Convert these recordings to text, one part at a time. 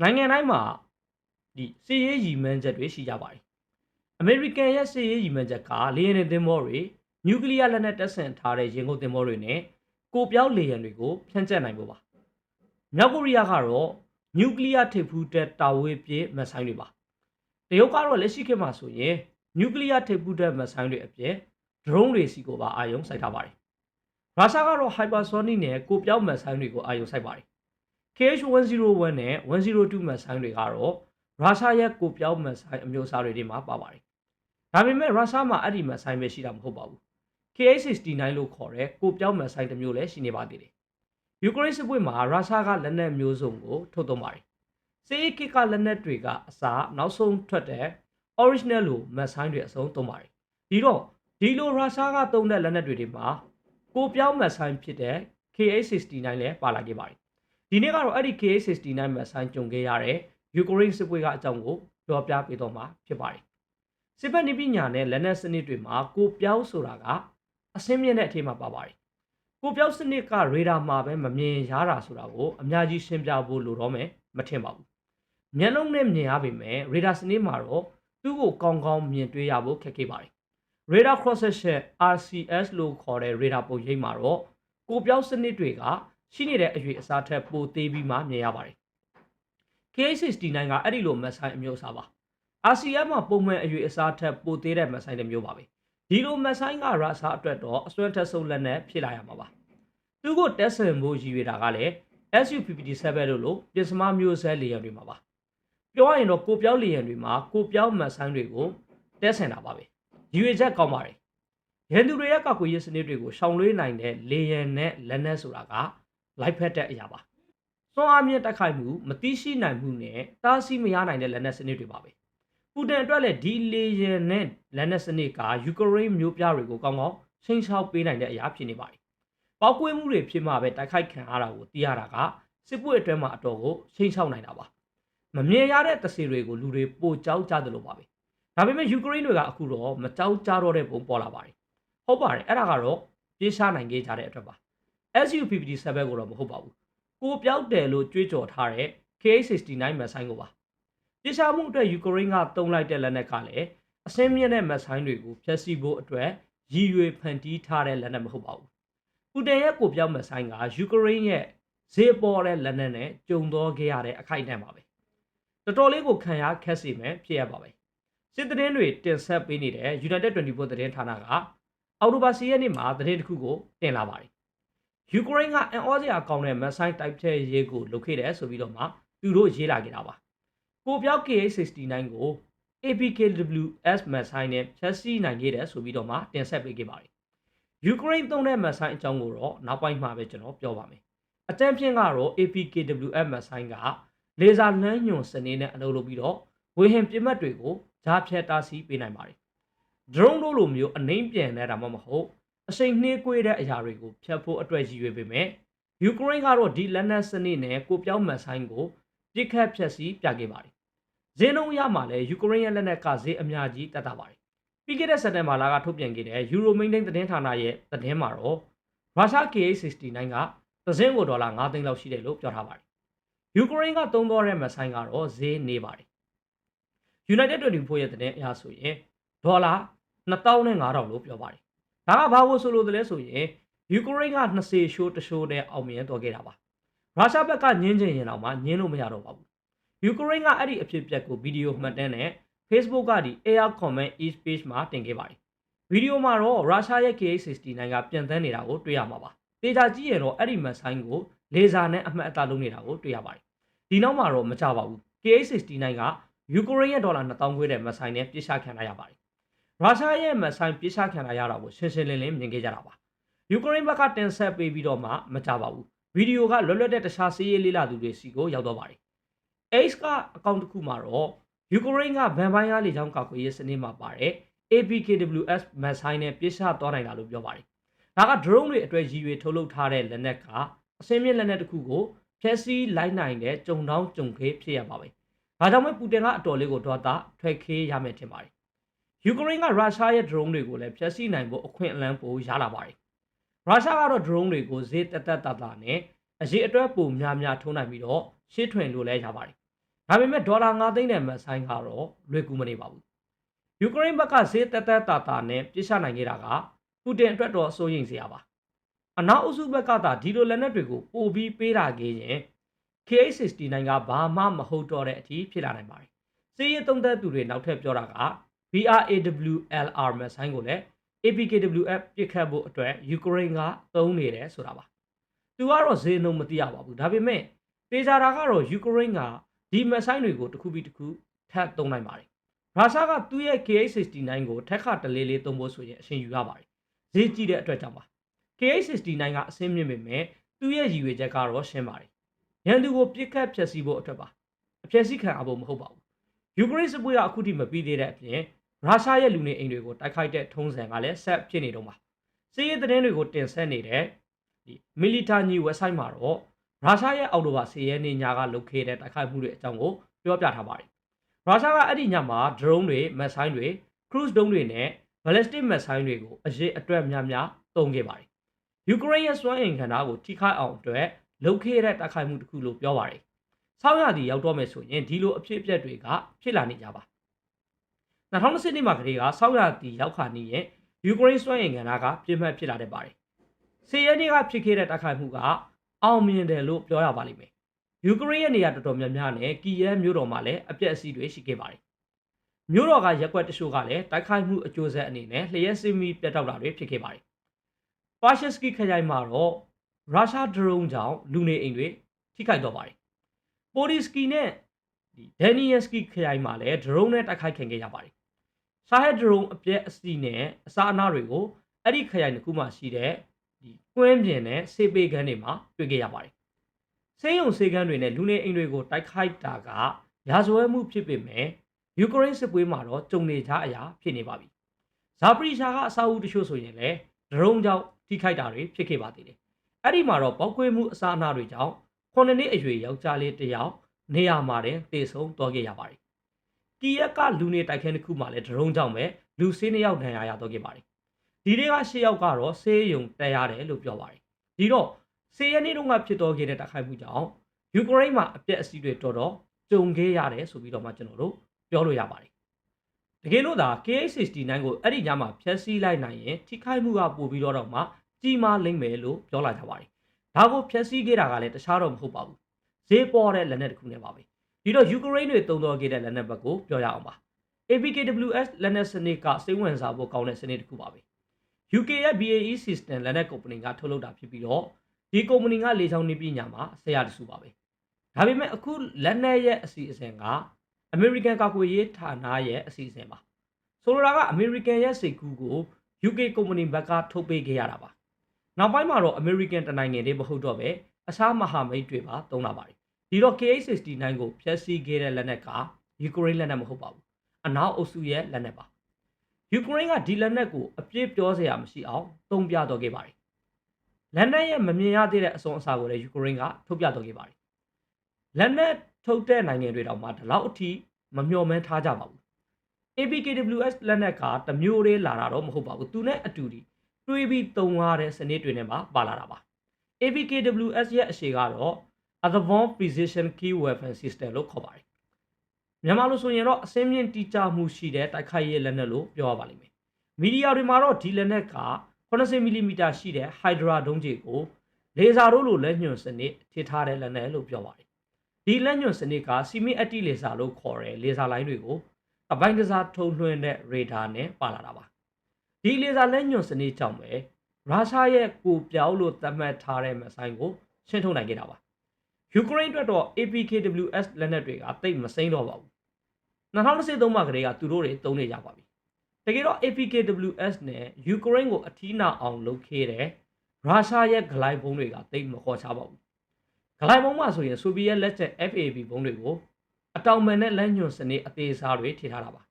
နိုင်ငံတိုင်းမှာဒီစီးရေးရည်မှန်းချက်တွေရှိကြပါတယ်အမေရိကန်ရဲ့စီးရေးရည်မှန်းချက်ကလေယာဉ်သင်္ဘောတွေနျူကလ িয়ার လက်နက်တပ်ဆင်ထားတဲ့ရင်ကုန်သင်္ဘောတွေနဲ့ကိုပြောင်းလေယာဉ်တွေကိုဖြန့်ကျက်နိုင်ဖို့ပါမြောက်ကိုရီးယားကတော့နျူကလ িয়ার ထိပ်ဖူးတက်တာဝေးပြေးမဆိုင်တွေပါတရုတ်ကတော့လက်ရှိခေတ်မှာဆိုရင်နျူကလ িয়ার ထိပ်ဖူးတက်မဆိုင်တွေအပြင် drone တွေစီကိုပါအာရုံစိုက်ထားပါတယ်ရုရှားကတော့ hypersonic နဲ့ကိုပြောင်းမဆိုင်တွေကိုအာရုံစိုက်ပါတယ် KH101 နဲ့102မဆိုင်တွေကတော့ရုရှားရဲ့ကိုပြောင်းမဆိုင်အမျိုးအစားတွေထဲမှာပါပါတယ်ဒါပေမဲ့ရုရှားမှာအဲ့ဒီမဆိုင်ပဲရှိတာမဟုတ်ပါဘူး KH69 လို့ခေါ်တဲ့ကိုပြောင်းမဆိုင်တစ်မျိုးလည်းရှိနေပါသေးတယ်ယူကရိန်းစစ်ပွဲမှာရုရှားကလက်နက်မျိုးစုံကိုထုတ်သုံးပါတယ်စစ်ရေးကိကလက်နက်တွေကအစားနောက်ဆုံးထွက်တဲ့ original လို့မဆိုင်တွေအဆုံးသုံးပါတယ်ဒီတော့ဒီလိုရုရှားကသုံးတဲ့လက်နက်တွေတွေမှာကိုပြောင်းမဆိုင်ဖြစ်တဲ့ KH69 လည်းပါလာခဲ့ပါတယ် ဒီနေ့ကတော့အဲ့ဒီ KH69 မဆိုင်ကြုံခဲ့ရတဲ့ယူကရိန်းစစ်ပွဲကအကြောင်းကိုပြောပြပေးတော့မှာဖြစ်ပါတယ်စစ်ဘက်နည်းပညာနဲ့လက်နက်စနစ်တွေမှာကိုပြောင်းဆိုတာကအစင်းမြင့်တဲ့အထက်မှာပါပါတယ်ကိုပြောင်းစနစ်ကရေဒါမှာပဲမမြင်ရတာဆိုတာကိုအများကြီးရှင်းပြဖို့လိုတော့မယ်မထင်ပါဘူးမျက်လုံးနဲ့မြင်ရပေမဲ့ရေဒါစနစ်မှာတော့သူ့ကိုကောင်းကောင်းမြင်တွေ့ရဖို့ခက်ခဲပါတယ် radar cross section RCS လို့ခေါ်တဲ့ radar ပုံရိပ်မှာတော့ကိုပြောင်းစနစ်တွေက ရှိနေတဲ့အရွေအစားထက်ပိုသေးပြီးမှမြင်ရပါတယ် K69 ကအဲ့ဒီလိုမက်ဆိုင်အမျိုးအစားပါ RCS မှာပုံမှန်အရွေအစားထက်ပိုသေးတဲ့မက်ဆိုင်တစ်မျိုးပါပဲဒီလိုမက်ဆိုင်ကရာစာအတွက်တော့အစွမ်းထက်ဆုံးလက်နဲ့ဖြစ်လာရမှာပါသူကိုတက်ဆင်ဖို့ရည်ရွယ်တာကလည်း SU-57 လို့လို့ပြင်စမမျိုးဆဲလေယာဉ်တွေမှာပါပြောရရင်တော့ကိုပြောင်းလေယာဉ်တွေမှာကိုပြောင်းမက်ဆိုင်တွေကိုတက်ဆင်တာပါပဲရည်ရွယ်ချက်ကောင်းပါတယ်ရန်သူတွေရဲ့ကောက်ကွေးရေးစနစ်တွေကိုရှောင်လွှဲနိုင်တဲ့လေယာဉ်နဲ့လက်နက်ဆိုတာက လိုက်ဖက်တဲ့အရာပါစွမ်းအားမြင့်တက်ခိုက်မှုမသိရှိနိုင်မှုနဲ့တားဆီးမရနိုင်တဲ့လက်နက်စနစ်တွေပါပဲပူတင်အတွက်လည်းဒီလေယာဉ်နဲ့လက်နက်စနစ်ကယူကရိန်းမျိုးပြတွေကိုကောင်းကောင်းချိန်ချောက်ပေးနိုင်တဲ့အရာဖြစ်နေပါတယ်ပေါက်ကွေးမှုတွေဖြစ်မှပဲတိုက်ခိုက်ခံရတာကိုသိရတာကစစ်ပွဲအတွင်းမှာအတော်ကိုချိန်ချောက်နိုင်တာပါမမြင်ရတဲ့တစေတွေကိုလူတွေပိုကြောက်ကြတယ်လို့ပါပဲဒါပေမဲ့ယူကရိန်းတွေကအခုတော့မကြောက်ကြတော့တဲ့ပုံပေါ်လာပါတယ်ဟုတ်ပါတယ်အဲ့ဒါကတော့ပြေးရှားနိုင်ခဲ့ကြတဲ့အတွက်ပါ SU-57 ကိုတော့မဟုတ်ပါဘူးကိုပြောက်တယ်လို့ကြွေးကြော်ထားတဲ့ K69 မက်ဆိုင်ကိုပါပြေးရှားမှုအတွက်ယူကရိန်းကတုံးလိုက်တဲ့လက်နက်ကလည်းအစင်းမြင့်တဲ့မက်ဆိုင်တွေကိုဖျက်ဆီးဖို့အတွက်ရည်ရွယ်ဖန်တီးထားတဲ့လက်နက်မဟုတ်ပါဘူးပူတင်ရဲ့ကိုပြောက်မက်ဆိုင်ကယူကရိန်းရဲ့ဈေးပေါ်တဲ့လက်နက်နဲ့ကြုံတော့ခဲ့ရတဲ့အခိုက်အတန့်ပါပဲတော်တော်လေးကိုခံရခက်စီမယ်ဖြစ်ရပါပဲစစ်သတင်းတွေတင်ဆက်ပေးနေတဲ့ United 24သတင်းဌာနကအော်တိုဘာစီရဲ့နေ့မှာသတင်းတစ်ခုကိုတင်လာပါတယ် ယူကရိန်းကအန်အောစရာကောင်းတဲ့မက်ဆိုင်တိုက်ဖြဲရေးကိုလုပ်ခဲ့တယ်ဆိုပြီးတော့မှသူတို့ရေးလာခဲ့တာပါကိုပြောက် KH69 ကို APKWS မက်ဆိုင်နဲ့ဖြတ်စီးနိုင်ခဲ့တယ်ဆိုပြီးတော့မှတင်ဆက်ပေးခဲ့ပါတယ်ယူကရိန်းသုံးတဲ့မက်ဆိုင်အကြောင်းကိုတော့နောက်ပိုင်းမှာပဲကျွန်တော်ပြောပါမယ်အတန်းဖြင့်ကတော့ APKWS မက်ဆိုင်ကလေဆာလမ်းညွန်စနစ်နဲ့အလုပ်လုပ်ပြီးတော့ဝေဟင်ပြစ်မှတ်တွေကိုဂျားဖြတ်တားဆီးပေးနိုင်ပါတယ် drone တို့လိုမျိုးအနှိမ့်ပြန်နေတာမှမဟုတ် အချိန်နှေးကွေးတဲ့အရာတွေကိုဖျက်ဖို့အတွက်ရည်ရွယ်ပေမဲ့ယူကရိန်းကတော့ဒီလက်နက်စနစ်နဲ့ကိုပြောင်းမန်ဆိုင်ကိုပြစ်ခတ်ဖျက်ဆီးပြခဲ့ပါတယ်။ဈေးနှုန်းရမှာလဲယူကရိန်းရဲ့လက်နက်ကဈေးအများကြီးတက်တာပါတယ်။ပြီးခဲ့တဲ့စက်တင်ဘာလကထုတ်ပြန်ခဲ့တဲ့ယူရိုမင်းဒိန်းသတင်းဌာနရဲ့သတင်းမှာတော့ရုရှား KH69 ကသစင်းကိုဒေါ်လာ9သိန်းလောက်ရှိတယ်လို့ပြောထားပါတယ်။ယူကရိန်းကသုံးသောတဲ့မဆိုင်ကတော့ဈေးနေပါတယ်။ United 24ရဲ့သတင်းအရဆိုရင်ဒေါ်လာ2500လို့ပြောပါတယ် ဒါကဘာလို့ဆိုလို့တလဲဆိုရင်ယူကရိန်းက20ရှိုးတရှိုးနဲ့အောင်မြင်တော်ခဲ့တာပါရုရှားဘက်ကညင်းချင်ရင်တော့မှညင်းလို့မရတော့ပါဘူးယူကရိန်းကအဲ့ဒီအဖြစ်အပျက်ကိုဗီဒီယိုမှတ်တမ်းနဲ့ Facebook ကဒီ Air Comment East Page မှာတင်ခဲ့ပါတယ်ဗီဒီယိုမှာတော့ရုရှားရဲ့ KH69 ကပြန်တန်းနေတာကိုတွေ့ရမှာပါတေချာကြည့်ရင်တော့အဲ့ဒီမဆိုင်ကိုလေဆာနဲ့အမှတ်အသားလုံးနေတာကိုတွေ့ရပါတယ်ဒီနောက်မှာတော့မကြပါဘူး KH69 ကယူကရိန်းရဲ့ဒေါ်လာ2000ခွဲတဲ့မဆိုင်နဲ့ပြစ်ချခံရပါတယ် ရုရှားရဲ့မဆိုင်ပြစ်ချခံရတာကိုရှင်းရှင်းလင်းလင်းမြင်ခဲ့ကြတာပါယူကရိန်းဘက်ကတင်ဆက်ပေးပြီးတော့မှမကြပါဘူးဗီဒီယိုကလွတ်လွတ်တဲ့တခြားစီးရေးလေးလာသူတွေစီကိုရောက်တော့ပါတယ် Ace ကအကောင့်တစ်ခုမှာတော့ယူကရိန်းကဗန်ပိုင်းကားလေကြောင်းကောက်ကွယ်ရေးစနစ်မှာပါတဲ့ APKWS မက်ဆိုင်နဲ့ပြစ်ချသွားနိုင်တာလို့ပြောပါတယ်ဒါက drone တွေအတွက်ရည်ရွယ်ထုတ်လုပ်ထားတဲ့လက်နက်ကအစင်းမြင့်လက်နက်တစ်ခုကိုဖျက်ဆီးလိုက်နိုင်တဲ့ကြုံတောင်းကြုံခေးဖြစ်ရပါပဲဒါကြောင့်မို့ပူတင်ကအတော်လေးကိုဒေါသထွက်ခေးရမယ်ထင်ပါတယ် ယူကရိန်းကရုရှားရဲ့ drone တွေကိုလည်းဖျက်ဆီးနိုင်ဖို့အခွင့်အလမ်းပိုရလာပါတယ်ရုရှားကတော့ drone တွေကိုဈေးတက်တက်တာတာနဲ့အရေးအတွက်ပိုများများထုံးနိုင်ပြီးတော့ရှေ့ထွင်လို့လည်းရပါတယ်ဒါပေမဲ့ဒေါ်လာ9သိန်းနဲ့မဆိုင်ကတော့လွယ်ကူမနေပါဘူးယူကရိန်းဘက်ကဈေးတက်တက်တာတာနဲ့ပြစ်ချနိုင်ခဲ့တာကပူတင်အတွက်တော့စိုးရိမ်စရာပါအနောက်အုပ်စုဘက်ကသာဒီလိုလက်နက်တွေကိုပို့ပြီးပေးတာခဲ့ရင် KH69 ကဘာမှမဟုတ်တော့တဲ့အထိဖြစ်လာနိုင်ပါတယ်စီးရဲသုံးသက်သူတွေနောက်ထပ်ပြောတာက BRAWLR မဆိုင်ကိုလည်း APKWF ပြစ်ခတ်ဖို့အတွက်ယူကရိန်းကသုံးနေတယ်ဆိုတာပါသူကတော့ဈေးနှုန်းမသိရပါဘူးဒါပေမဲ့တေချာတာကတော့ယူကရိန်းကဒီမဆိုင်တွေကိုတစ်ခုပြီးတစ်ခုထပ်သုံးနိုင်ပါတယ်ရုရှားကသူ့ရဲ့ KH69 ကိုထက်ခတလေးလေးသုံးဖို့ဆိုရင်အရှင်ယူရပါတယ်ဈေးကြီးတဲ့အတွက်ကြောင့်ပါ KH69 ကအဆင်းမြင့်ပေမဲ့သူ့ရဲ့ရည်ရွယ်ချက်ကတော့ရှင်းပါတယ်ရန်သူကိုပြစ်ခတ်ဖျက်ဆီးဖို့အတွက်ပါအဖျက်ဆီးခံအဖို့မဟုတ်ပါဘူးယူကရိန်းစစ်ပွဲကအခုထိမပြီးသေးတဲ့အပြင် ရုရှားရဲ့လူနေအိမ်တွေကိုတိုက်ခိုက်တဲ့ထုံးစံကလည်းဆက်ဖြစ်နေတော့မှာစစ်ရေးသတင်းတွေကိုတင်ဆက်နေတဲ့ဒီမီလီတာညီ website မှာတော့ရုရှားရဲ့အော်တိုဘာ10ရက်နေ့ညကလုပ်ခဲ့တဲ့တိုက်ခိုက်မှုတွေအကြောင်းကိုပြောပြထားပါတယ်ရုရှားကအဲ့ဒီညမှာ drone တွေ missile တွေ cruise drone တွေနဲ့ ballistic missile တွေကိုအရေးအတွက်များများသုံးခဲ့ပါတယ်ယူကရိန်းရဲ့စွမ်းအင်ခန္ဓာကိုထိခိုက်အောင်အတွက်လုပ်ခဲ့တဲ့တိုက်ခိုက်မှုတစ်ခုလို့ပြောပါတယ်ဆောင်းရသည်ရောက်တော့မယ်ဆိုရင်ဒီလိုအဖြစ်အပျက်တွေကဖြစ်လာနေကြပါ 2020နှစ်မှာကလေးကဆောက်ရတီရောက်ခါနေရဲ့ယူကရိန်းစွမ်းအင်ကဏ္ဍကပြင်းမှတ်ဖြစ်လာတဲ့ပါတယ်။စီရဲနေ့ကဖြစ်ခဲ့တဲ့တိုက်ခိုက်မှုကအောင်မြင်တယ်လို့ပြောရပါလိမ့်မယ်။ယူကရိန်းရဲ့နေရာတော်တော်များများနဲ့ကီယဲမြို့တော်မှာလည်းအပြက်အစီးတွေရှိခဲ့ပါတယ်။မြို့တော်ကရက်ွက်တချို့ကလည်းတိုက်ခိုက်မှုအကျိုးဆက်အနေနဲ့လျှက်စစ်မီပြတ်တောက်တာတွေဖြစ်ခဲ့ပါတယ်။ပါရှက်စကီခရိုင်မှာတော့ရုရှားဒရုန်းကြောင့်လူနေအိမ်တွေထိခိုက်တော့ပါတယ်။ပိုလီစကီနဲ့ဒီဒန်နီယက်စကီခရိုင်မှာလည်းဒရုန်းနဲ့တိုက်ခိုက်ခံခဲ့ရပါတယ်။ ရှာဟက်ဒရုန်းအပြက်အစီနဲ့အစာအနာတွေကိုအဲ့ဒီခရိုင်တစ်ခုမှရှိတဲ့ဒီကွင်းပြင်နဲ့ဆေးပေခန်းတွေမှာတွေ့ခဲ့ရပါတယ်။ဆေးရုံဆေးခန်းတွေနဲ့လူနေအိမ်တွေကိုတိုက်ခိုက်တာကရာဇဝဲမှုဖြစ်ပေမဲ့ယူကရိန်းစစ်ပွဲမှာတော့ကြုံနေကြအရာဖြစ်နေပါပြီ။ဇာပရီရှာကအစာအုပ်တချို့ဆိုရင်လည်းဒရုန်းကြောင့်ထိခိုက်တာတွေဖြစ်ခဲ့ပါသေးတယ်။အဲ့ဒီမှာတော့ပောက်ကွေးမှုအစာအနာတွေကြောင့်ခုနှစ်နှစ်အရွယ်ယောက်ျားလေးတစ်ယောက်နေရာမှာတင်တေဆုံးသွားခဲ့ရပါတယ်။ ကီယက်ကလူနေတိုက်ခန်းတစ်ခုမှလည်းဒရုန်းကြောင့်ပဲလူဆေးနှစ်ယောက်ဒဏ်ရာရသွားခဲ့ပါတယ်။ဒီတွေကရှစ်ယောက်ကတော့ဆေးရုံတက်ရတယ်လို့ပြောပါတယ်။ဒီတော့ဆေးရနေ့တုန်းကဖြစ်တော်ခဲ့တဲ့တိုက်ခိုက်မှုကြောင့်ယူကရိန်းမှာအပြက်အစီးတွေတော်တော်ကြုံခဲ့ရတယ်ဆိုပြီးတော့မှကျွန်တော်တို့ပြောလို့ရပါတယ်။တကယ်လို့သာ KH69 ကိုအဲ့ဒီညမှာဖျက်ဆီးလိုက်နိုင်ရင်ထိခိုက်မှုကပိုပြီးတော့တော့မှကြီးမားလိမ့်မယ်လို့ပြောလာကြပါတယ်။ဒါကိုဖျက်ဆီးခဲ့တာကလည်းတခြားတော့မဟုတ်ပါဘူး။ဈေးပေါ်တဲ့လက်နက်တစ်ခုနဲ့ပါပဲ။ ဒီတော့ယူကရိန်းတွေတုံ့တော်ခဲ့တဲ့လက်နက်ဘက်ကိုပြောရအောင်ပါ။ APKWS လက်နက်စနစ်ကစိတ်ဝင်စားဖို့ကောင်းတဲ့စနစ်တစ်ခုပါပဲ။ UK ရဲ့ BAE System လက်နက်ကုမ္ပဏီကထုတ်လုပ်တာဖြစ်ပြီးတော့ဒီကုမ္ပဏီကလေချောင်းနေပညာမှာဆရာတစုပါပဲ။ဒါပေမဲ့အခုလက်နက်ရဲ့အစီအစဉ်ကအမေရိကန်ကာကွယ်ရေးဌာနရဲ့အစီအစဉ်ပါဆိုလိုတာကအမေရိကန်ရဲ့စိတ်ကူးကို UK ကုမ္ပဏီဘက်ကထုတ်ပေးခဲ့ရတာပါနောက်ပိုင်းမှာတော့အမေရိကန်တနိုင်ငံတည်းမဟုတ်တော့ပဲအခြားမဟာမိတ်တွေပါသုံးလာပါတယ် ဒီတော့ KH69 ကိုဖျက်ဆီးခဲ့တဲ့လက်နက်ကယူကရိန်းလက်နက်မဟုတ်ပါဘူးအနောက်အုပ်စုရဲ့လက်နက်ပါယူကရိန်းကဒီလက်နက်ကိုအပြည့်ပြောစရာမရှိအောင်သုံးပြတော့ခဲ့ပါတယ်လက်နက်ရဲ့မမြင်ရသေးတဲ့အစွန်းအစာကိုလည်းယူကရိန်းကထုတ်ပြတော့ခဲ့ပါတယ်လက်နက်ထုတ်တဲ့နိုင်ငံတွေတောင်မှဒီလောက်အထိမမျှော်မှန်းထားကြပါဘူး APKWS လက်နက်ကတမျိုးလေးလာတာတော့မဟုတ်ပါဘူးသူနဲ့အတူတူတွေးပြီးသုံးရတဲ့စနစ်တွေနဲ့မှပါလာတာပါ APKWS ရဲ့အရှိကတော့ Advanced Precision Key Weapon System လို့ခေါ်ပါတယ်မြန်မာလိုဆိုရင်တော့အစင်းမြင့်တိကျမှုရှိတဲ့တိုက်ခိုက်ရေးလက်နက်လို့ပြောရပါလိမ့်မယ်မီဒီယာတွေမှာတော့ဒီလက်နက်က80 mm ရှိတဲ့ Hydra ဒုံးကျည်ကိုလေဆာတို့လိုလက်ညွှန်စနစ်ထိထားတဲ့လက်နက်လို့ပြောပါတယ်ဒီလက်ညွှန်စနစ်ကစီမီအက်တီလေဆာလို့ခေါ်တဲ့လေဆာလိုင်းတွေကိုအပိုင်းတစားထုံလွှင့်တဲ့ရေဒါနဲ့ပါလာတာပါဒီလေဆာလက်ညွှန်စနစ်ကြောင့်ပဲရုရှားရဲ့ကိုပြောင်းလို့သတ်မှတ်ထားတဲ့မဆိုင်ကိုရှင်းထုတ်နိုင်ခဲ့တာပါ ယူကရိန်းအတွက်တော့ APKWS လက်နက်တွေကတိတ်မစိမ့်တော့ပါဘူး2023မှာကလေးကသူတို့တွေသုံးနေကြပါပြီတကယ်တော့ APKWS နဲ့ယူကရိန်းကိုအထီးနာအောင်လုပ်ခဲ့တဲ့ရုရှားရဲ့ဂလိုက်ဘုံတွေကတိတ်မခေါ်ချပါဘူးဂလိုက်ဘုံမှာဆိုရင်ဆိုဗီယက်လက်ချက် FAB ဘုံတွေကိုအတောင်ပန်နဲ့လက်ညွန်စနစ်အသေးစားတွေထည့်ထားတာပါ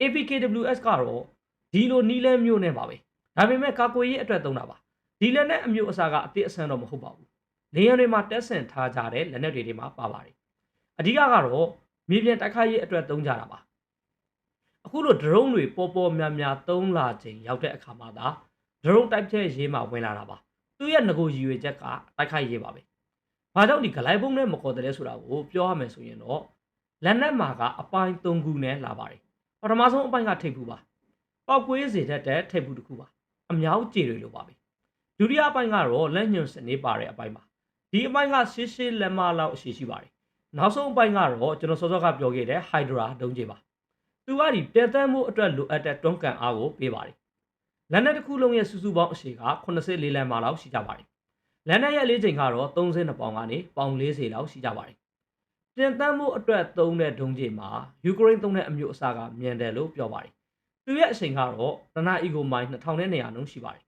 APKWS ကတော့ဒီလိုနီးလဲမျိုးနဲ့ပါပဲဒါပေမဲ့ကာကွယ်ရေးအတွက်သုံးတာပါဒီလက်နဲ့အမျိုးအစားကအသစ်အဆန်းတော့မဟုတ်ပါဘူး လေယာဉ်တွေမှာတက်ဆင်ထားကြတဲ့လက်နက်တွေတွေမှာပါပါတယ်အဓိကကတော့မြေပြင်တိုက်ခိုက်ရေးအတွက်သုံးကြတာပါအခုလို drone တွေပေါ်ပေါ်များများသုံးလာချိန်ရောက်တဲ့အခါမှာသာ drone တိုက်ဖြတ်ရေးမှာဝင်လာတာပါသူ့ရဲ့ငကိုရည်ရွယ်ချက်ကတိုက်ခိုက်ရေးပါပဲ။ဘာကြောင့်ဒီဂလိုက်ဘုံနဲ့မခေါ်တဲ့လဲဆိုတာကိုပြောရမယ်ဆိုရင်တော့လက်နက်မှာကအပိုင်း၃ခုနဲ့လာပါတယ်ပထမဆုံးအပိုင်းကထိပ်ဖူးပါပောက်ကွေးစေတတ်တဲ့ထိပ်ဖူးတစ်ခုပါအမြောက်ကြေတွေလိုပါပဲဒုတိယအပိုင်းကတော့လက်ညွန်စနေပါတဲ့အပိုင်းပါ ဒီအပိုင်းကရှေးရှေးလက်မလောက်အရှိရှိပါတယ်နောက်ဆုံးအပိုင်းကတော့ကျွန်တော်စောစောကပြောခဲ့တဲ့ Hydra ဒုံးကြေပါသူကဒီပြတ်တမ်းမှုအတွက်လိုအပ်တဲ့တွန်းကန်အားကိုပေးပါတယ်လက်နက်တစ်ခုလုံးရဲ့စုစုပေါင်းအရှိက84လမ်းမလောက်ရှိကြပါတယ်လက်နက်ရဲ့လေးချိန်ကတော့32ပေါင်ကနေပေါင်40လောက်ရှိကြပါတယ်တင်တန်းမှုအတွက်သုံးတဲ့ဒုံးကြေမှာယူကရိန်းသုံးတဲ့အမျိုးအစားကမြန်တယ်လို့ပြောပါတယ်သူရဲ့အချိန်ကတော့တနာအီကိုမိုင်2200နှုန်းရှိပါတယ်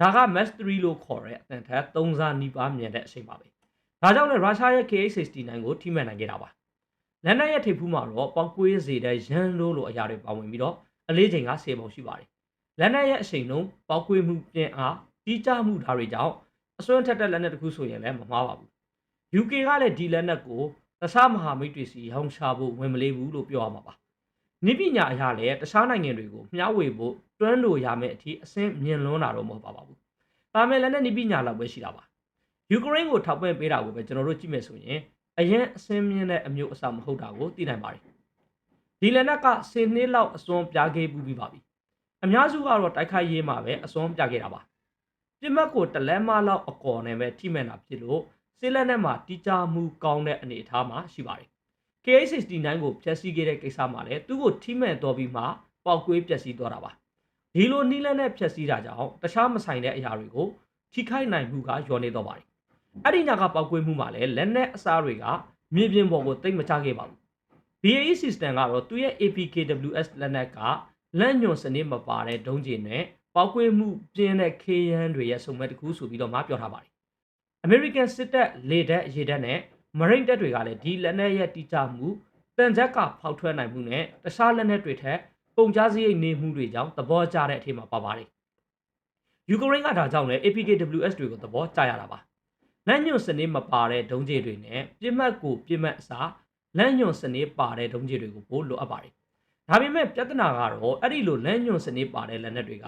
ဒါက Max 3လို့ခေါ်တဲ့အတန်ထက်3ဆနီးပါးမြန်တဲ့အချိန်ပါပဲဒါကြောင့်လည်းရုရှားရဲ့ KH-69 ကိုထိမှန်နိုင်ခဲ့တာပါလက်နက်ရဲ့ထိပ်ဖူးမှာတော့ပေါက်ကွေးစေတဲ့ရန်လို့လိုအရာတွေပါဝင်ပြီးတော့အလေးချိန်က10ပုံရှိပါတယ်လက်နက်ရဲ့အချိန်လုံးပေါက်ကွေးမှုပြင်အားတီးကြမှုဓာတ်တွေကြောင့်အစွမ်းထက်တဲ့လက်နက်တစ်ခုဆိုရင်လည်းမမှားပါဘူး UK ကလည်းဒီလက်နက်ကိုတခြားမဟာမိတ်တွေစီရောင်းချဖို့ဝင်မလေးဘူးလို့ပြောရမှာပါ နိပညာအရာလည်းတခြားနိုင်ငံတွေကိုမျှဝေဖို့တွန်းလို့ရမယ့်အထိအဆင့်မြင့်လွန်းတာတော့မဟုတ်ပါဘူးဒါမဲ့လည်းနိပညာလောက်ပဲရှိတာပါယူကရိန်းကိုထောက်ပံ့ပေးတာကိုပဲကျွန်တော်တို့ကြည့်မယ်ဆိုရင်အရင်အဆင့်မြင့်တဲ့အမျိုးအစားမဟုတ်တာကိုသိနိုင်ပါတယ်ဒီလက်နက်က10နှစ်လောက်အစွန်းပြားခဲ့ပူပြီးပါပြီအများစုကတော့တိုက်ခိုက်ရေးမှာပဲအစွန်းပြခဲ့တာပါပြစ်မှတ်ကိုတလဲမလောက်အကော်နဲ့ပဲထိမှန်တာဖြစ်လို့စစ်လက်နက်မှာတီးကြမှုကောင်းတဲ့အနေအထားမှာရှိပါတယ် KH69 ကိုဖျက်ဆီးခဲ့တဲ့ကိစ္စမှာလည်းသူ့ကိုထိမှန်တော်ပြီးမှပောက်ကွေးပျက်စီးသွားတာပါဒီလိုနီးလက်နဲ့ဖျက်ဆီးတာကြောင့်တခြားမဆိုင်တဲ့အရာတွေကိုထိခိုက်နိုင်မှုကညော်နေတော့ပါတယ်အဲ့ဒီညကပောက်ကွေးမှုမှာလည်းလက်နက်အစားတွေကမြေပြင်ပေါ်ကိုတိတ်မချခဲ့ပါဘူး BAE system ကတော့သူ့ရဲ့ APKWS လက်နက်ကလက်ညွန်စနစ်မပါတဲ့ဒုံးကျည်နဲ့ပောက်ကွေးမှုပြင်းတဲ့ KN တွေရဲ့စုံမဲ့တစ်ခုဆိုပြီးတော့မှပြောထားပါတယ် American စစ်တပ်လေတပ်ရေတပ်နဲ့ Marine တပ်တွေကလည်းဒီလက်နက်ရဲ့တိကျမှုတန်ကြက်ကဖောက်ထွက်နိုင်မှုနဲ့တခြားလက်နက်တွေထက်ပုံကြားစရိတ်နေမှုတွေကြောင့်သဘောကျတဲ့အထက်မှာပါပါတယ်။ယူကရိန်းကဒါကြောင့်လည်း APKWS တွေကိုသဘောကျရတာပါ။လက်ညွန်စနစ်မပါတဲ့ဒုံးကျည်တွေနဲ့ပြစ်မှတ်ကိုပြစ်မှတ်အစားလက်ညွန်စနစ်ပါတဲ့ဒုံးကျည်တွေကိုပို့လိုအပ်ပါတယ်။ဒါပေမဲ့ပြဿနာကတော့အဲ့ဒီလိုလက်ညွန်စနစ်ပါတဲ့လက်နက်တွေက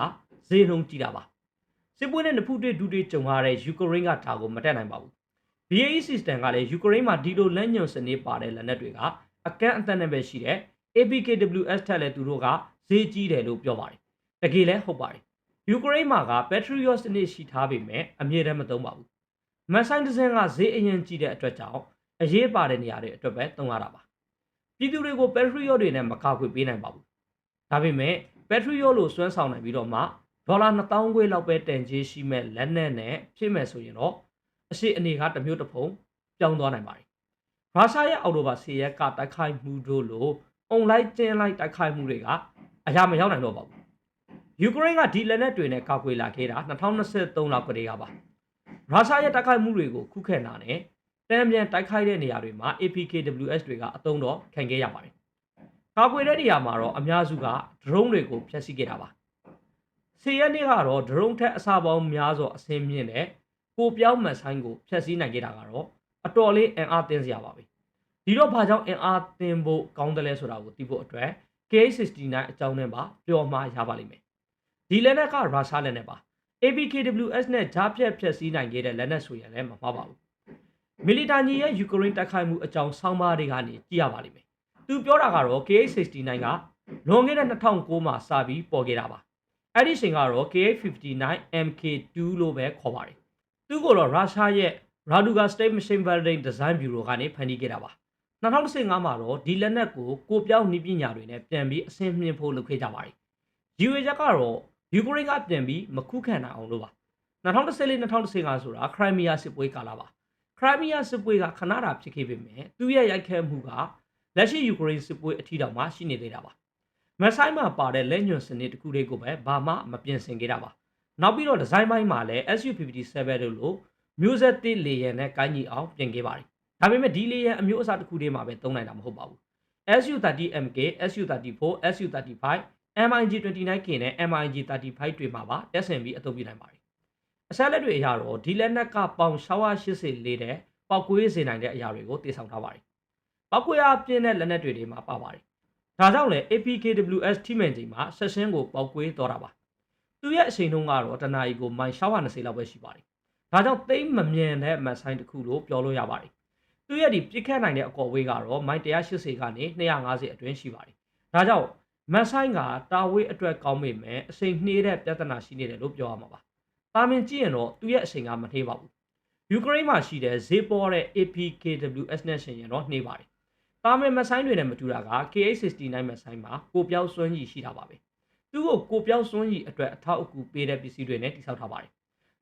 ဈေးနှုန်းကြီးတာပါ။စစ်ပွဲနဲ့နဖူးတွေဒူတွေကြုံရတဲ့ယူကရိန်းကဒါကိုမတက်နိုင်ပါဘူး။ BAE system ကလည်းယူကရိန်းမှာဒီလိုလက်ညွန်စနစ်ပါတဲ့လက်နက်တွေကအကန့်အသတ်နဲ့ပဲရှိတဲ့ APKWS ထက်လည်းသူတို့ကဈေးကြီးတယ်လို့ပြောပါတယ်။တကယ်လည်းဟုတ်ပါတယ်။ယူကရိန်းမှာက Patriot စနစ်ရှိထားပေမဲ့အမြဲတမ်းမသုံးပါဘူး။မက်ဆိုင်ဒဇင်ကဈေးအရင်ကြီးတဲ့အတွက်ကြောင့်အရေးပါတဲ့နေရာတွေအတွက်ပဲသုံးရတာပါ။ပြည်သူတွေကို Patriot တွေနဲ့မကာကွယ်ပေးနိုင်ပါဘူး။ဒါပေမဲ့ Patriot လို့စွမ်းဆောင်နိုင်ပြီးတော့မှဒေါ်လာ2000ခွေလောက်ပဲတန်ကြေးရှိမဲ့လက်နက်နဲ့ဖြစ်မဲ့ဆိုရင်တော့ အရှိအနေကတစ်မျိုးတစ်ဖုံပြောင်းသွားနိုင်ပါတယ်။ရုရှားရဲ့အော်တိုဘာ10ရက်ကတိုက်ခိုက်မှုတို့လို့အွန်လိုင်းကျင်းလိုက်တိုက်ခိုက်မှုတွေကအရာမရောက်နိုင်တော့ပါဘူး။ယူကရိန်းကဒီလက်နက်တွေနဲ့ကာကွယ်လာခဲ့တာ2023လောက်ကတည်းကပါ။ရုရှားရဲ့တိုက်ခိုက်မှုတွေကိုခုခံတာနဲ့တံပြန်တိုက်ခိုက်တဲ့နေရာတွေမှာ APKWS တွေကအသုံးတော့ခံခဲ့ရပါတယ်။ကာကွယ်တဲ့နေရာမှာတော့အများစုက drone တွေကိုဖျက်ဆီးခဲ့တာပါ။စီရက်နေ့ကတော့ drone ထက်အစပေါင်းများစွာအဆင်းမြင့်တဲ့ ကိုပြောင်းမှန်ဆိုင်ကိုဖျက်ဆီးနိုင်ခဲ့တာကတော့အတော်လေးအင်အားတင်းစရာပါပဲဒီတော့ဘာကြောင့်အင်အားတင်းဖို့ကောင်းတယ်လဲဆိုတာကိုသိဖို့အတွက် KH69 အကြောင်းနဲ့ပါပြောမှာရပါလိမ့်မယ်ဒီလက်နက်ကရုရှားလက်နက်ပါ APKWS နဲ့ဂျားဖြတ်ဖြတ်စည်းနိုင်ခဲ့တဲ့လက်နက်ဆိုရင်လည်းမမှားပါဘူးမီလီတာညီရဲ့ယူကရိန်းတိုက်ခိုက်မှုအကြောင်းဆောင်းပါးတွေကနေကြည့်ရပါလိမ့်မယ်သူပြောတာကတော့ KH69 ကလွန်ခဲ့တဲ့2009မှာစပြီးပေါ်ခဲ့တာပါအဲ့ဒီချိန်ကတော့ KH59 MK2 လို့ပဲခေါ်ပါတယ် သူ့ကိုတော့ရုရှားရဲ့ Raduga State Machine Building Design Bureau ကနေဖန်တီးခဲ့တာပါ2015မှာတော့ဒီလက်နက်ကိုကိုပြောင်းနည်းပညာတွေနဲ့ပြန်ပြီးအဆင့်မြင့်ဖို့လုပ်ခဲ့ကြပါတယ်။ UAE ချက်ကတော့ယူကရိန်းကပြန်ပြီးမခုခံနိုင်အောင်လို့ပါ2014-2015ဆိုတာခရိုင်းမီးယားစစ်ပွဲကာလပါခရိုင်းမီးယားစစ်ပွဲကခဏတာဖြစ်ခဲ့ပေမဲ့သူ့ရဲ့ရိုက်ခတ်မှုကလက်ရှိယူကရိန်းစစ်ပွဲအထီးတောင်မှရှိနေသေးတာပါမက်ဆိုင်မှာပါတဲ့လက်ညွန်စနစ်တစ်ခုလေးကိုပဲဘာမှမပြင်ဆင်ခဲ့တာပါ နောက်ပြီးတော့ဒီဇိုင်းပိုင်းမှာလည်း SU57 တို့လိုမျိုးဆက်တစ်လေယာဉ်နဲ့ကိုင်းညီအောင်ပြင်ခဲ့ပါတယ်ဒါပေမဲ့ဒီလေယာဉ်အမျိုးအစားတစ်ခုတည်းမှာပဲသုံးနိုင်တာမဟုတ်ပါဘူး SU30MK SU34 SU35 MiG29K နဲ့ MiG35 တွေမှာပါတက်ဆင်ပြီးအသုံးပြုနိုင်ပါတယ်အဆက်လက်တွေအရတော့ဒီလက်နက်ကပေါင်680လေးတဲ့ပောက်ကွေးစေနိုင်တဲ့အရာတွေကိုတည်ဆောင်ထားပါတယ်ပောက်ကွေးအားပြင်းတဲ့လက်နက်တွေတွေမှာပါပါတယ်ဒါကြောင့်လည်း APKWS ထိမှန်ချိန်မှာဆက်ရှင်းကိုပောက်ကွေးတော့တာပါ သူရဲ့အချိန်နှုန်းကတော့တနာရီကိုမိုင်620လောက်ပဲရှိပါတယ်ဒါကြောင့်သိမ့်မမြင်တဲ့မတ်ဆိုင်တစ်ခုလို့ပြောလို့ရပါတယ်သူရဲ့ဒီပြစ်ခတ်နိုင်တဲ့အကော်ဝေးကတော့မိုင်180ကနေ250အတွင်းရှိပါတယ်ဒါကြောင့်မန်ဆိုင်ကတာဝေးအတွက်ကောင်းပေမဲ့အစိမ်နှေးတဲ့ပြဿနာရှိနေတယ်လို့ပြောရမှာပါတာမင်ကြည့်ရင်တော့သူ့ရဲ့အစိမ်ကမနှေးပါဘူးယူကရိန်းမှာရှိတဲ့ဈေးပေါ်တဲ့ APKWS နဲ့ရှင်ရင်တော့နှေးပါတယ်တာမင်မဆိုင်တွေနဲ့မတူတာက KH69 မဆိုင်မှာကိုပြောက်စွမ်းကြီးရှိတာပါပဲ သူ့ကိုကိုပြောက်စွမ်းကြီးအတွက်အထောက်အကူပေးတဲ့ပစ္စည်းတွေနဲ့တိစောက်ထားပါတယ်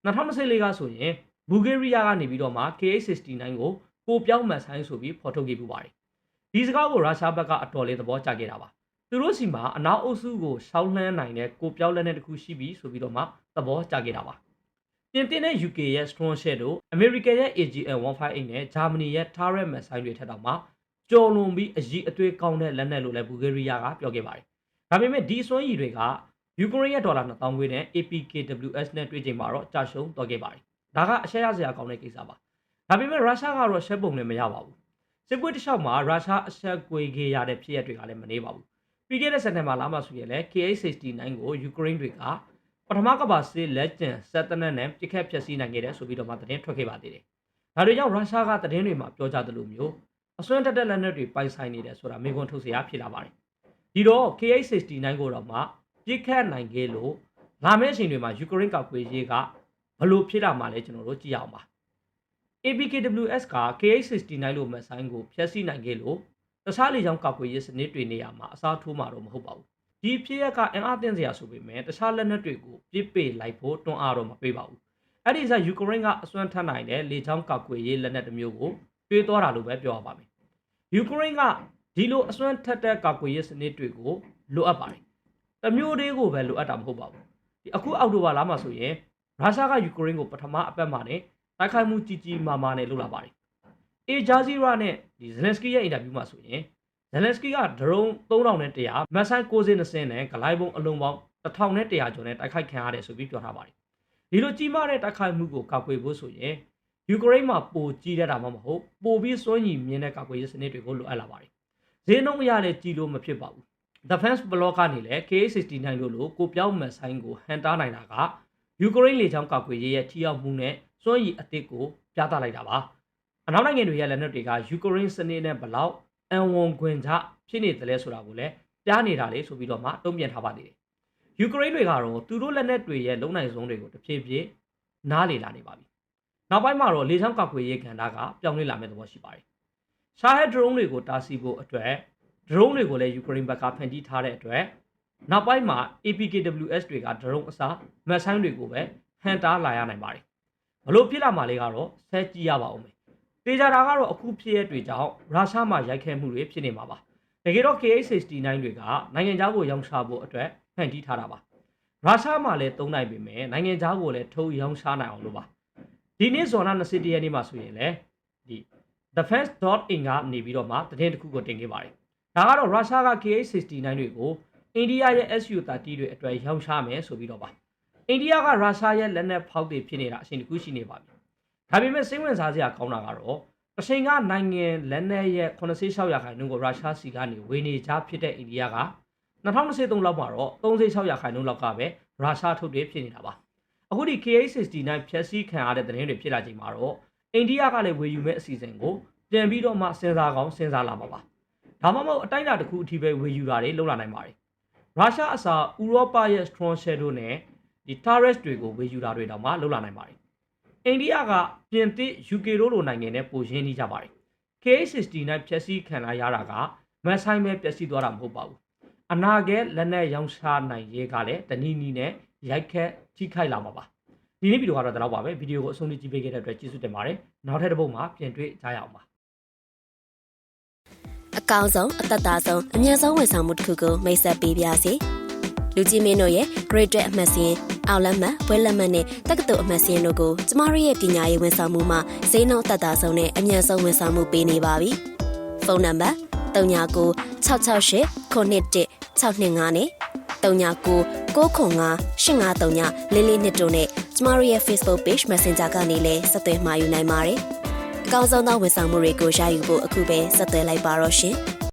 2024ကဆိုရင်ဘူဂေးရီးယားကနေပြီးတော့မှ KH69 ကိုကိုပြောက်မဆိုင်ဆိုပြီးဖော်ထုတ်ခဲ့ပူပါတယ်ဒီစကားကိုရုရှားဘက်ကအတော်လေးသဘောကျခဲ့တာပါသူတို့စီမှာအနောက်အုပ်စုကိုရှောင်းလှမ်းနိုင်တဲ့ကိုပြောက်လက်နဲ့တခုရှိပြီဆိုပြီးတော့မှသဘောကျခဲ့တာပါပြင်သစ်နဲ့ UK ရဲ့ Strong Share တို့ American ရဲ့ AGM 158နဲ့ Germany ရဲ့ Turret Missile တွေထက်တောင်မှကျော်လွန်ပြီးအကြီးအသွေးကောင်းတဲ့လက်နက်လို့လည်းဘူဂေးရီးယားကပြောခဲ့ပါတယ် ဒါပေမဲ့ဒီစွမ်းရည်တွေကယူကရိန်းရဲ့ဒေါ်လာ2000ငွေနဲ့ APKWS နဲ့တွေ့ချိန်မှာတော့ကြာရှုံးသွားခဲ့ပါတယ်။ဒါကအရှက်ရစရာကောင်းတဲ့ကိစ္စပါ။ဒါပေမဲ့ရုရှားကတော့ရှက်ပုံနဲ့မရပါဘူး။စစ်ပွဲတစ်လျှောက်မှာရုရှားအရှက်ကွေခဲ့ရတဲ့ဖြစ်ရပ်တွေကလည်းမနေပါဘူး။ပြီးခဲ့တဲ့စက်တင်ဘာလမှာဆိုရင်လည်း KH-69 ကိုယူကရိန်းတွေကပထမကမ္ဘာစစ်လက်ကျန်စက်တနက်နဲ့ပြစ်ခတ်ဖျက်ဆီးနိုင်ခဲ့တယ်ဆိုပြီးတော့မှသတင်းထွက်ခဲ့ပါသေးတယ်။ဒါတွေကြောင့်ရုရှားကသတင်းတွေမှာပြောကြသလိုမျိုးအစွန်းတက်တက်လက်နက်တွေပိုင်ဆိုင်နေတယ်ဆိုတာမေကွန်ထုတ်စရာဖြစ်လာပါတယ် ဒီတော့ KH69 ကိုတော့မှပြစ်ခတ်နိုင်ခဲ့လို့လာမယ့်အချိန်တွေမှာယူကရိန်းကောက်ွေရေးကဘလို့ဖြစ်လာမှလဲကျွန်တော်တို့ကြည့်အောင်ပါ APKWS က KH69 လို့မဆိုင်ကိုဖျက်ဆီးနိုင်ခဲ့လို့တခြားလေကြောင်းကောက်ွေရေးစနစ်တွေနေရာမှာအစားထိုးမှာတော့မဟုတ်ပါဘူးဒီဖြစ်ရက်ကအင်အားတင်စရာဆိုပေမဲ့တခြားလက်နက်တွေကိုပြစ်ပေလိုက်ဖို့တွန်းအားတော့မပေးပါဘူးအဲ့ဒီစားယူကရိန်းကအစွမ်းထမ်းနိုင်တဲ့လေကြောင်းကောက်ွေရေးလက်နက်တစ်မျိုးကိုတွေးသွားတာလို့ပဲပြောရပါမယ်ယူကရိန်းက ဒီလိုအစွမ်းထက်တဲ့ကောက်ွေရေးစနစ်တွေကိုလိုအပ်ပါတယ်တမျိုးလေးကိုပဲလိုအပ်တာမဟုတ်ပါဘူးဒီအခုအောက်တိုဘာလမှာဆိုရင်ရုရှားကယူကရိန်းကိုပထမအပတ်မှာနဲ့တိုက်ခိုက်မှုကြီးကြီးမားမားနဲ့လုပ်လာပါတယ်အေဂျာဇီရာနဲ့ဒီဇလန်စကီရဲ့အင်တာဗျူးမှာဆိုရင်ဇလန်စကီကဒရုန်း3000နဲ့100မတ်ဆိုင်90နဲ့ဂလိုင်းဘုံအလုံးပေါင်း1000နဲ့100ကျော်နဲ့တိုက်ခိုက်ခံရတယ်ဆိုပြီးပြောထားပါတယ်ဒီလိုကြီးမားတဲ့တိုက်ခိုက်မှုကိုကောက်ွယ်ဖို့ဆိုရင်ယူကရိန်းမှာပိုကြီးတဲ့တာမှမဟုတ်ပိုပြီးစွန့်ရည်မြင့်တဲ့ကောက်ွယ်ရေးစနစ်တွေကိုလိုအပ်လာပါတယ် ဈေးနှုန်းမရတဲ့ကြီးလို့မဖြစ်ပါဘူး Defense Block ကနေလည်း K69 လို့လို့ကိုပြောင်းမဆိုင်ကိုဟန်တားနိုင်တာကယူကရိန်းလေကြောင်းကောက်ွယ်ရေးရဲ့ထိရောက်မှုနဲ့စွန့်ရည်အသစ်ကိုပြသလိုက်တာပါအနောက်နိုင်ငံတွေရဲ့လက်နက်တွေကယူကရိန်းစနစ်နဲ့ဘလောက်အန်ဝန်ခွင်ကြဖြစ်နေတယ်လဲဆိုတာကိုလည်းပြနေတာလေဆိုပြီးတော့မှတုံ့ပြန်ထားပါသေးတယ်ယူကရိန်းတွေကတော့သူတို့လက်နက်တွေရဲ့လုံနိုင်ဆုံးတွေကိုတဖြည်းဖြည်းနားလေလာနေပါပြီနောက်ပိုင်းမှာတော့လေချောင်းကောက်ွယ်ရေးကဏ္ဍကပြောင်းလဲလာမယ့်သဘောရှိပါတယ် ရှာဟက်ဒရုန်းတွေကိုတားဆီးဖို့အတွက်ဒရုန်းတွေကိုလည်းယူကရိန်းဘက်ကဖန်တီးထားတဲ့အတွက်နောက်ပိုင်းမှာ APKWS တွေကဒရုန်းအစားမက်ဆိုင်တွေကိုပဲဟန်တားလာရနိုင်ပါတယ်ဘလို့ဖြစ်လာမှလဲကတော့ဆက်ကြည့်ရပါဦးမယ်တေချာတာကတော့အခုဖြစ်ရတွေကြောင့်ရုရှားမှာရိုက်ခဲမှုတွေဖြစ်နေမှာပါတကယ်တော့ KH69 တွေကနိုင်ငံခြားကိုရောင်းချဖို့အတွက်ဖန်တီးထားတာပါရုရှားမှာလည်းသုံးနိုင်ပေမဲ့နိုင်ငံခြားကိုလည်းထုတ်ရောင်းချနိုင်အောင်လို့ပါဒီနေ့ဇွန်လ20ရက်နေ့မှာဆိုရင်လည်းဒီ defense.in ကနေပြီးတော့မှတည်င်းတစ်ခုကိုတင်ခဲ့ပါတယ်ဒါကတော့ရုရှားက KH69 တွေကိုအိန္ဒိယရဲ့ SU-30 တွေအတွက်ရောင်းချမယ်ဆိုပြီးတော့ပါအိန္ဒိယကရုရှားရဲ့လက်နက်ဖောက်တွေဖြစ်နေတာအရှင်တခုရှိနေပါပြီ။ဒါပေမဲ့စိတ်ဝင်စားစရာကောင်းတာကတော့တချိန်ကနိုင်ငံလက်နက်ရဲ့86ရာခိုင်နှုန်းကိုရုရှားစီကနေဝေနေချဖြစ်တဲ့အိန္ဒိယက2023လောက်မှာတော့36ရာခိုင်နှုန်းလောက်ကပဲရုရှားထုတ်တွေဖြစ်နေတာပါ။အခုဒီ KH69 ဖြက်စီးခံရတဲ့သတင်းတွေဖြစ်လာချိန်မှာတော့ အိန္ဒိယကလည်းဝေယူမဲ့အစီအစဉ်ကိုပြန်ပြီးတော့မှစဉ်းစားကောင်းစဉ်းစားလာမှာပါ။ဒါမှမဟုတ်အတိုင်းအတာတစ်ခုအထိပဲဝေယူတာတွေလုပ်လာနိုင်ပါတယ်။ရုရှားအစားဥရောပရဲ့ strong shadow နဲ့ဒီ Taurus တွေကိုဝေယူတာတွေတောင်မှလှုပ်လာနိုင်ပါတယ်။အိန္ဒိယကပြင်သစ် UK တို့လိုနိုင်ငံနဲ့ပိုရင်းနှီးကြပါတယ်။ K69 ဖြက်စီးခံလာရတာကမက်ဆိုင်ပဲပျက်စီးသွားတာမဟုတ်ပါဘူး။အနာဂတ်လက်နက်ရောင်းချနိုင်ရေးကလည်းတနည်းနည်းနဲ့ရိုက်ခတ်ထိခိုက်လာမှာပါ။ ဒီနေ့ဗီဒီယိုကတော့ဒါတော့ပါပဲ။ဗီဒီယိုကိုအဆုံးထိကြည့်ပေးခဲ့တဲ့အတွက်ကျေးဇူးတင်ပါတယ်။နောက်ထပ်တစ်ပုဒ်မှာပြန်တွေ့ကြရအောင်ပါ။အကောင်းဆုံးအသက်သာဆုံးအမြတ်ဆုံးဝန်ဆောင်မှုတစ်ခုကိုမိတ်ဆက်ပေးပါစီလူကြီးမင်းတို့ရဲ့ Great အမှတ်စဉ်အောင်လက်မှတ်ဘွဲလက်မှတ်နဲ့တက္ကသိုလ်အမှတ်စဉ်တို့ကိုကျမတို့ရဲ့ပညာရေးဝန်ဆောင်မှုမှာဈေးနှုန်းသက်သာဆုံးနဲ့အမြတ်ဆုံးဝန်ဆောင်မှုပေးနေပါပြီဖုန်းနံပါတ်39 668 91 625နဲ့ 39 995 8539လေးလေးနှစ်တို့နဲ့ကျမတို့ရဲ့ Facebook Page Messenger ကနေလည်းဆက်သွယ်မှာယူနိုင်ပါတယ်အကောင်းဆုံးသောဝန်ဆောင်မှုတွေကိုရယူဖို့အခုပဲဆက်သွယ်လိုက်ပါတော့ရှင်။